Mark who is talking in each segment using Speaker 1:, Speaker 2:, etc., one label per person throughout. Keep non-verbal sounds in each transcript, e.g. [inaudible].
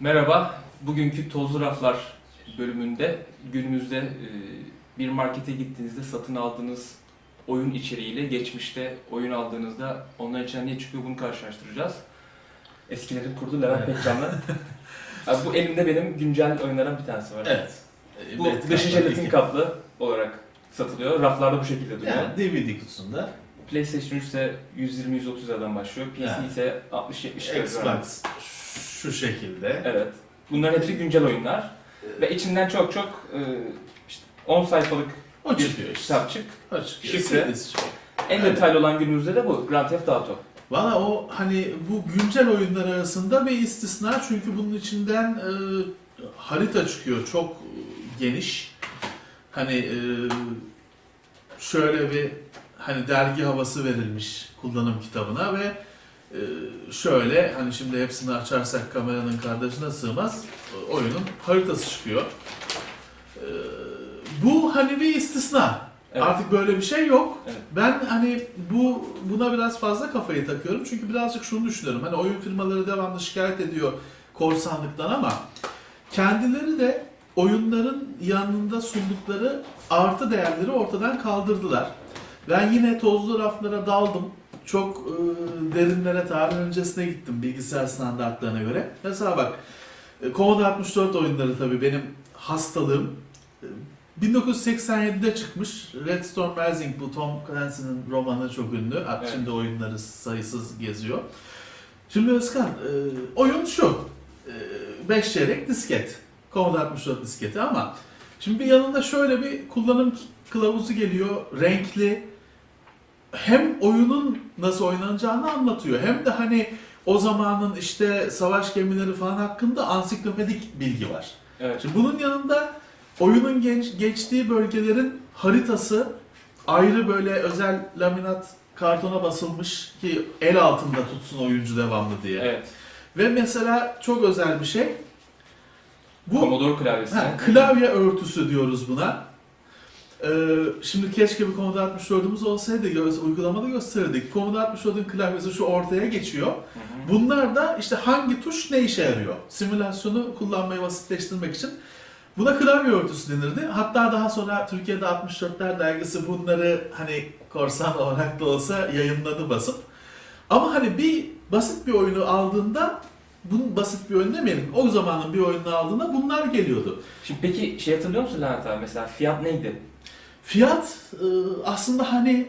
Speaker 1: Merhaba, bugünkü Tozlu Raflar bölümünde günümüzde e, bir markete gittiğinizde satın aldığınız oyun içeriğiyle geçmişte oyun aldığınızda onlar içinden ne çıkıyor bunu karşılaştıracağız. Eskilerin kurdu Levent Pekcan'la. [laughs] Abi bu elimde benim güncel oyunlardan bir tanesi var.
Speaker 2: Evet.
Speaker 1: Bu
Speaker 2: Evet,
Speaker 1: dışı jelatin kaplı olarak satılıyor. Raflarda bu şekilde duruyor.
Speaker 2: Yani DVD kutusunda
Speaker 1: PlayStation 3 ise 120-130 liradan başlıyor. PC
Speaker 2: Yani.
Speaker 1: ise 60-70 lira.
Speaker 2: Xbox şu şekilde.
Speaker 1: Evet. Bunların hepsi güncel oyunlar. Ve içinden çok çok e, işte 10 sayfalık
Speaker 2: O
Speaker 1: bir
Speaker 2: çıkıyor işte.
Speaker 1: kitapçık.
Speaker 2: O çıkıyor.
Speaker 1: Şifre.
Speaker 2: Çıkıyor.
Speaker 1: En
Speaker 2: Evet.
Speaker 1: detaylı olan günümüzde de bu. Grand Theft Auto.
Speaker 2: Valla o hani bu güncel oyunlar arasında bir istisna çünkü bunun içinden e, harita çıkıyor çok e, geniş. Hani e, şöyle bir hani dergi havası verilmiş kullanım kitabına ve e, şöyle hani şimdi hepsini açarsak kameranın kardeşine sığmaz e, oyunun haritası çıkıyor. E, bu hani bir istisna.
Speaker 1: Evet.
Speaker 2: Artık böyle bir şey yok.
Speaker 1: Evet.
Speaker 2: Ben hani bu buna biraz fazla kafayı takıyorum. Çünkü birazcık şunu düşünüyorum. Hani oyun firmaları devamlı şikayet ediyor korsanlıktan ama kendileri de oyunların yanında sundukları artı değerleri ortadan kaldırdılar. Ben yine tozlu raflara daldım. Çok e, derinlere tarih öncesine gittim bilgisayar standartlarına göre. Mesela bak e, Commodore 64 oyunları tabii benim hastalığım. E, 1987'de çıkmış Red Storm Rising bu Tom Clancy'nin romanı çok ünlü.
Speaker 1: Evet.
Speaker 2: Şimdi oyunları sayısız geziyor. Şimdi Özkan, e, oyun şu. 5 çeyrek disket. Commodore 64 disketi ama şimdi bir yanında şöyle bir kullanım kılavuzu geliyor. Renkli. Hem oyunun nasıl oynanacağını anlatıyor. Hem de hani o zamanın işte savaş gemileri falan hakkında ansiklopedik bilgi var.
Speaker 1: Evet.
Speaker 2: Şimdi bunun yanında oyunun genç, geçtiği bölgelerin haritası ayrı böyle özel laminat kartona basılmış ki el altında tutsun oyuncu devamlı diye.
Speaker 1: Evet.
Speaker 2: Ve mesela çok özel bir şey. Bu
Speaker 1: Commodore klavyesi.
Speaker 2: ha, klavye örtüsü diyoruz buna. Ee, şimdi keşke bir Commodore 64'ümüz olsaydı uygulamada gösterirdik. Commodore 64'ün klavyesi şu ortaya geçiyor.
Speaker 1: Hı hı.
Speaker 2: Bunlar da işte hangi tuş ne işe yarıyor? Simülasyonu kullanmayı basitleştirmek için. Buna klavye örtüsü denirdi. Hatta daha sonra Türkiye'de 64'ler dergisi bunları hani korsan olarak da olsa yayınladı basıp. Ama hani bir basit bir oyunu aldığında bunun basit bir oyun demeyelim. O zamanın bir oyununu aldığında bunlar geliyordu.
Speaker 1: Şimdi peki şey hatırlıyor musun Levent abi? Mesela fiyat neydi?
Speaker 2: Fiyat e, aslında hani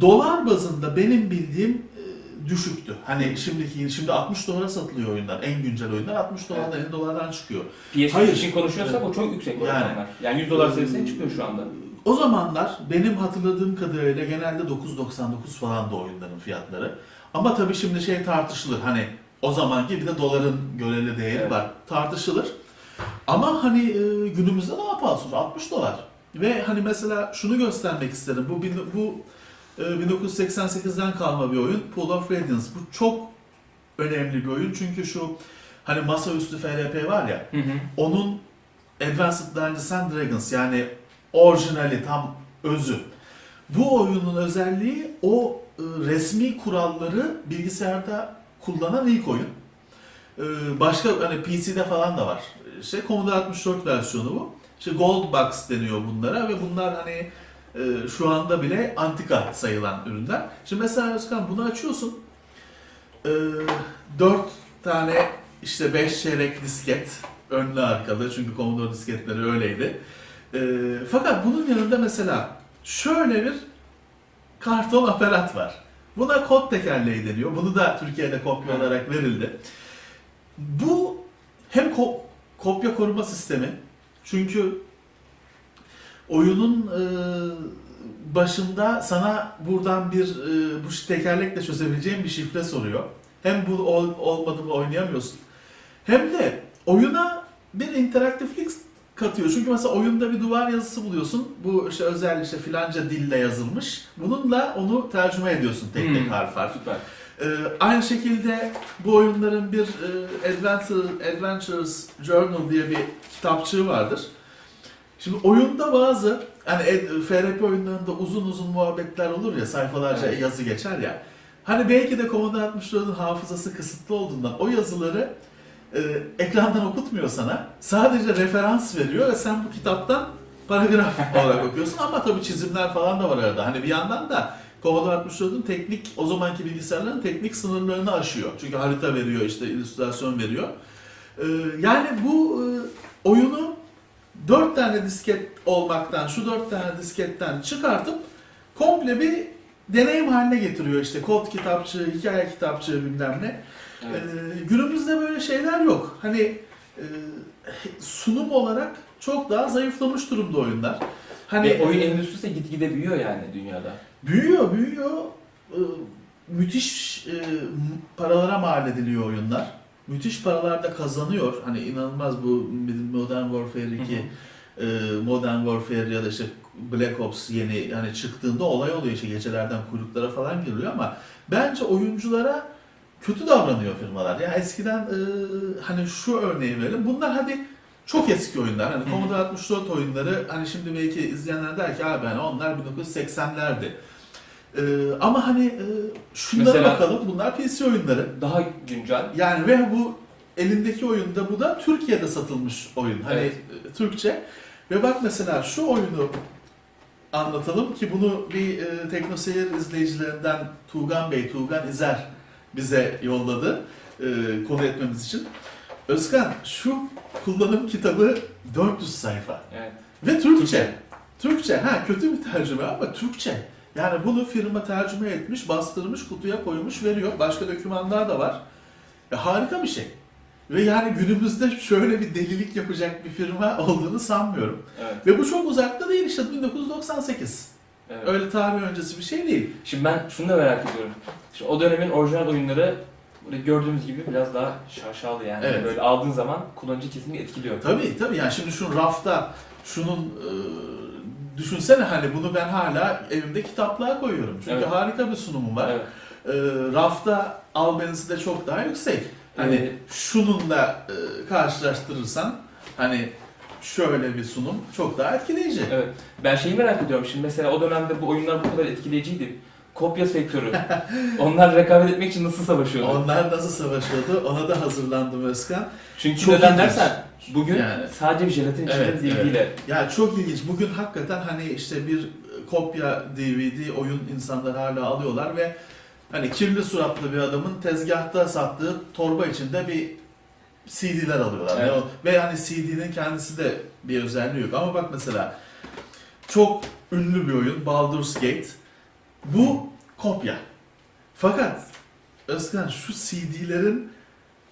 Speaker 2: dolar bazında benim bildiğim e, düşüktü. Hani şimdiki şimdi 60 dolara satılıyor oyunlar. En güncel oyunlar 60 dolardan 50 dolardan çıkıyor.
Speaker 1: PS
Speaker 2: Hayır.
Speaker 1: için konuşuyorsak o çok yüksek
Speaker 2: Yani.
Speaker 1: rakamlar. Yani 100 dolar seviyesine çıkıyor şu anda.
Speaker 2: O zamanlar benim hatırladığım kadarıyla genelde 9.99 falan da oyunların fiyatları. Ama tabii şimdi şey tartışılır. Hani o zamanki bir de doların göreli değeri
Speaker 1: Evet.
Speaker 2: var. Tartışılır. Ama hani e, günümüzde daha pahalı. 60 dolar. Ve hani mesela şunu göstermek isterim. Bu bu e, 1988'den kalma bir oyun. Pool of Radiance. Bu çok önemli bir oyun. Çünkü şu hani masaüstü FRP var ya
Speaker 1: Hı hı.
Speaker 2: onun Advanced Dungeons and Dragons yani orijinali tam özü. Bu oyunun özelliği o e, resmi kuralları bilgisayarda kullanan ilk oyun. E, başka hani PC'de falan da var. İşte Commodore 64 versiyonu bu. İşte Gold Box deniyor bunlara ve bunlar hani e, şu anda bile antika sayılan ürünler. Şimdi mesela Özkan bunu açıyorsun. E, 4 tane işte 5 çeyrek disket önlü arkalı çünkü Commodore disketleri öyleydi. E, fakat bunun yanında mesela şöyle bir karton aparat var. Buna kod tekerleği deniyor. Bunu da Türkiye'de kopya olarak verildi. Bu hem ko- kopya koruma sistemi çünkü oyunun e, başında sana buradan bir e, bu tekerlekle çözebileceğin bir şifre soruyor. Hem bu ol, olmadı mı oynayamıyorsun. Hem de oyuna bir interaktiflik katıyor. Çünkü mesela oyunda bir duvar yazısı buluyorsun. Bu işte özel işte filanca dille yazılmış. Bununla onu tercüme ediyorsun tek tek
Speaker 1: Hmm.
Speaker 2: harf harf.
Speaker 1: Süper.
Speaker 2: Ee, aynı şekilde bu oyunların bir e, Adventure, Adventures Journal diye bir kitapçığı vardır. Şimdi oyunda bazı hani FRP oyunlarında uzun uzun muhabbetler olur ya sayfalarca
Speaker 1: Evet.
Speaker 2: yazı geçer ya. Hani belki de Commodore 64'ün hafızası kısıtlı olduğundan o yazıları e, ekrandan okutmuyor sana. Sadece referans veriyor ve sen bu kitaptan paragraf [laughs] olarak okuyorsun ama tabii çizimler falan da var arada. Hani bir yandan da Commodore 64'ün teknik, o zamanki bilgisayarların teknik sınırlarını aşıyor. Çünkü harita veriyor, işte illüstrasyon veriyor. Ee, yani bu e, oyunu dört tane disket olmaktan, şu dört tane disketten çıkartıp komple bir deneyim haline getiriyor. İşte kod kitapçığı, hikaye kitapçığı bilmem ne.
Speaker 1: Evet.
Speaker 2: Ee, günümüzde böyle şeyler yok. Hani e, sunum olarak çok daha zayıflamış durumda oyunlar. Hani
Speaker 1: Ve oyun
Speaker 2: e,
Speaker 1: endüstrisi de gitgide büyüyor yani dünyada.
Speaker 2: Büyüyor, büyüyor. Ee, müthiş e, paralara mal ediliyor oyunlar. Müthiş paralar da kazanıyor. Hani inanılmaz bu Modern Warfare 2, e, Modern Warfare ya da işte Black Ops yeni hani çıktığında olay oluyor işte gecelerden kuyruklara falan giriliyor ama bence oyunculara kötü davranıyor firmalar. Ya eskiden e, hani şu örneği verelim. Bunlar hadi çok eski oyunlar. Hani. Commodore 64 oyunları hani şimdi belki izleyenler der ki abi hani onlar 1980'lerdi. E, ama hani e, şunlara
Speaker 1: Mesela-
Speaker 2: bakalım bunlar PC oyunları.
Speaker 1: Daha güncel.
Speaker 2: Yani ve bu elindeki oyunda bu da Türkiye'de satılmış oyun. Hani
Speaker 1: Evet.
Speaker 2: e, Türkçe. Ve bak mesela şu oyunu anlatalım ki bunu bir e, Teknoseyir izleyicilerinden Tuğgan Bey, Tuğgan İzer bize yolladı e, konu etmemiz için. Özkan şu kullanım kitabı 400 sayfa
Speaker 1: Evet.
Speaker 2: ve Türkçe. Türkçe. Ha kötü bir tercüme ama Türkçe. Yani bunu firma tercüme etmiş, bastırmış, kutuya koymuş, veriyor. Başka dokümanlar da var. E, harika bir şey. Ve yani günümüzde şöyle bir delilik yapacak bir firma olduğunu sanmıyorum.
Speaker 1: Evet.
Speaker 2: Ve bu çok uzakta değil işte 1998.
Speaker 1: evet.
Speaker 2: Öyle tarih öncesi bir şey değil.
Speaker 1: Şimdi ben şunu da merak ediyorum. Şimdi o dönemin orijinal oyunları böyle gördüğümüz gibi biraz daha şaşalı yani.
Speaker 2: Evet.
Speaker 1: Böyle aldığın zaman kullanıcı kesinlikle etkiliyor.
Speaker 2: Tabii tabii yani şimdi şu rafta şunun e, düşünsene hani bunu ben hala evimde kitaplığa koyuyorum. Çünkü
Speaker 1: Evet.
Speaker 2: harika bir sunumu var.
Speaker 1: Evet.
Speaker 2: E, rafta albenisi de çok daha yüksek. Hani
Speaker 1: Evet.
Speaker 2: şununla e, karşılaştırırsan hani şöyle bir sunum çok daha etkileyici.
Speaker 1: Evet. Ben şeyi merak ediyorum şimdi mesela o dönemde bu oyunlar bu kadar etkileyiciydi. Kopya sektörü. Onlar rekabet etmek için nasıl savaşıyordu?
Speaker 2: Onlar nasıl savaşıyordu ona da hazırlandım Özkan.
Speaker 1: Çünkü
Speaker 2: Çok
Speaker 1: neden
Speaker 2: ilginç.
Speaker 1: dersen bugün
Speaker 2: Yani.
Speaker 1: sadece bir jelatin içinde
Speaker 2: Evet,
Speaker 1: DVD'yle.
Speaker 2: Ya çok ilginç. Bugün hakikaten hani işte bir kopya DVD oyun insanlar hala alıyorlar ve hani kirli suratlı bir adamın tezgahta sattığı torba içinde bir CD'ler alıyorlar.
Speaker 1: Evet.
Speaker 2: Ve o- Ve hani CD'nin kendisi de bir özelliği yok. Ama bak mesela çok ünlü bir oyun Baldur's Gate. Bu kopya. Fakat Özkan şu CD'lerin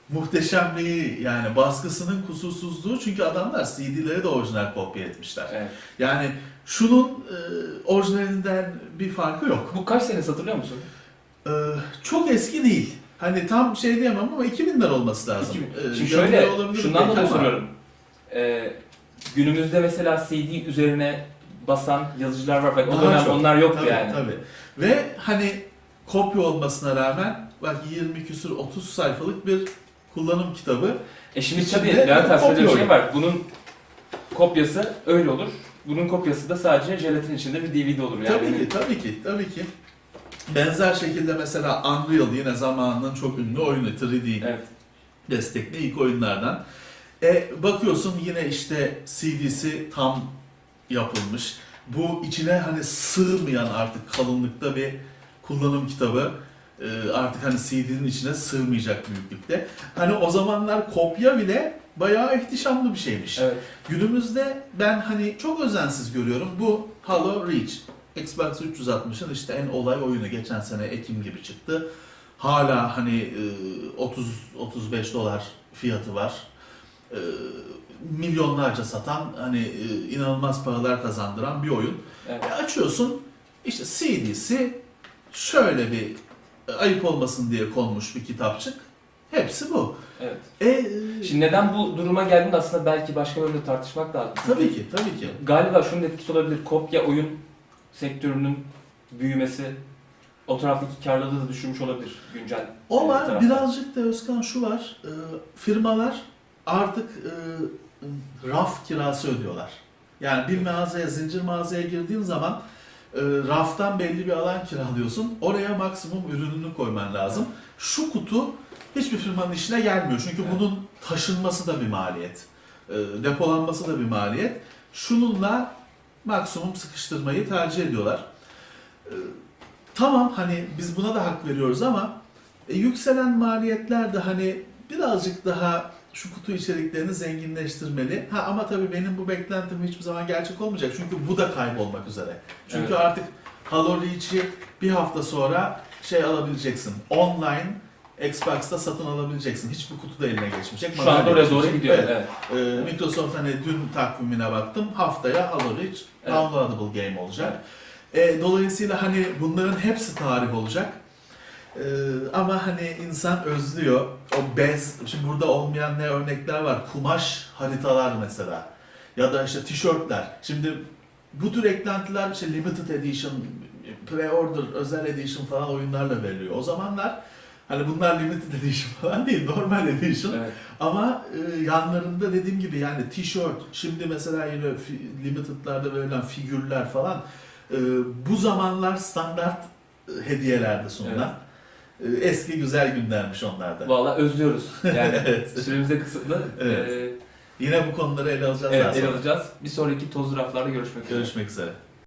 Speaker 2: muhteşemliği yani baskısının kusursuzluğu çünkü adamlar CD'leri de orijinal kopya etmişler.
Speaker 1: Evet.
Speaker 2: Yani şunun e, orijinalinden bir farkı yok.
Speaker 1: Bu kaç sene hatırlıyor musun?
Speaker 2: E, çok eski değil. Hani tam şey diyemem ama 2000'ler olması lazım.
Speaker 1: 2000.
Speaker 2: E,
Speaker 1: Şimdi şöyle, şundan dolayı soruyorum. Ee, günümüzde mesela CD üzerine basan yazıcılar var. Bak o
Speaker 2: Daha
Speaker 1: dönem
Speaker 2: çok.
Speaker 1: onlar yoktu
Speaker 2: Tabii,
Speaker 1: yani.
Speaker 2: Tabii. Ve hani kopya olmasına rağmen bak 20 küsur 30 sayfalık bir kullanım kitabı.
Speaker 1: E şimdi tabii Levent bir şey var. Bunun kopyası öyle olur. Bunun kopyası da sadece jelatin içinde bir DVD olur yani.
Speaker 2: tabii ki, tabii ki, tabii ki. Benzer şekilde mesela Unreal yine zamanının çok ünlü oyunu 3D
Speaker 1: Evet.
Speaker 2: destekli ilk oyunlardan. E, bakıyorsun yine işte CD'si tam yapılmış. Bu içine hani sığmayan artık kalınlıkta bir kullanım kitabı. E, artık hani CD'nin içine sığmayacak büyüklükte. Hani o zamanlar kopya bile bayağı ihtişamlı bir şeymiş.
Speaker 1: Evet.
Speaker 2: Günümüzde ben hani çok özensiz görüyorum. Bu Halo Reach. Xbox 360'ın işte en olay oyunu geçen sene Ekim gibi çıktı. Hala hani 30-35 dolar fiyatı var. E, Milyonlarca satan hani e, inanılmaz paralar kazandıran bir oyun.
Speaker 1: evet.
Speaker 2: E, açıyorsun işte CD'si şöyle bir e, ayıp olmasın diye konmuş bir kitapçık. Hepsi bu.
Speaker 1: evet.
Speaker 2: E,
Speaker 1: Şimdi neden bu duruma geldiğinde aslında belki başka bölümde tartışmak lazım.
Speaker 2: tabii ki, tabii ki.
Speaker 1: Galiba şunun etkisi olabilir. Kopya oyun sektörünün büyümesi o taraftaki karlılığı da düşürmüş olabilir güncel.
Speaker 2: O
Speaker 1: e,
Speaker 2: var.
Speaker 1: tarafta.
Speaker 2: Birazcık da Özkan şu var. e, firmalar artık e, raf kirası ödüyorlar. Yani bir mağazaya, zincir mağazaya girdiğin zaman e, raftan belli bir alan kiralıyorsun. Oraya maksimum ürününü koyman lazım. Şu kutu hiçbir firmanın işine gelmiyor. Çünkü
Speaker 1: Evet.
Speaker 2: bunun taşınması da bir maliyet. E, depolanması da bir maliyet. Şununla maksimum sıkıştırmayı tercih ediyorlar. E, tamam hani biz buna da hak veriyoruz ama e, yükselen maliyetler de hani birazcık daha şu kutu içeriklerini zenginleştirmeli. Ha ama tabii benim bu beklentim hiçbir zaman gerçek olmayacak. Çünkü bu da kaybolmak üzere. Çünkü
Speaker 1: Evet.
Speaker 2: artık Halo Reach'i bir hafta sonra şey alabileceksin. Online Xbox'ta satın alabileceksin. Hiçbir kutu da eline geçmeyecek.
Speaker 1: Şu anda oraya doğru gidiyor.
Speaker 2: Evet.
Speaker 1: Evet.
Speaker 2: Ee, Microsoft hani dün takvimine baktım. Haftaya Halo Reach
Speaker 1: Evet.
Speaker 2: downloadable game olacak. Ee, dolayısıyla hani bunların hepsi tarih olacak. Ee, ama hani insan özlüyor. O bez, şimdi burada olmayan ne örnekler var? Kumaş haritalar mesela. Ya da işte tişörtler. Şimdi bu tür eklentiler işte limited edition, pre-order, özel edition falan oyunlarla veriliyor. O zamanlar hani bunlar limited edition falan değil, normal edition.
Speaker 1: Evet.
Speaker 2: Ama e, yanlarında dediğim gibi yani tişört, şimdi mesela yine limited'larda verilen figürler falan e, bu zamanlar standart e, hediyelerde sunulan. E, eski güzel günlermiş onlarda.
Speaker 1: Valla özlüyoruz. Yani [laughs]
Speaker 2: Evet.
Speaker 1: süremiz de kısıtlı.
Speaker 2: Evet.
Speaker 1: Ee,
Speaker 2: Yine bu konuları ele alacağız
Speaker 1: evet, ele alacağız. Bir sonraki tozlu raflarda görüşmek üzere.
Speaker 2: Görüşmek üzere.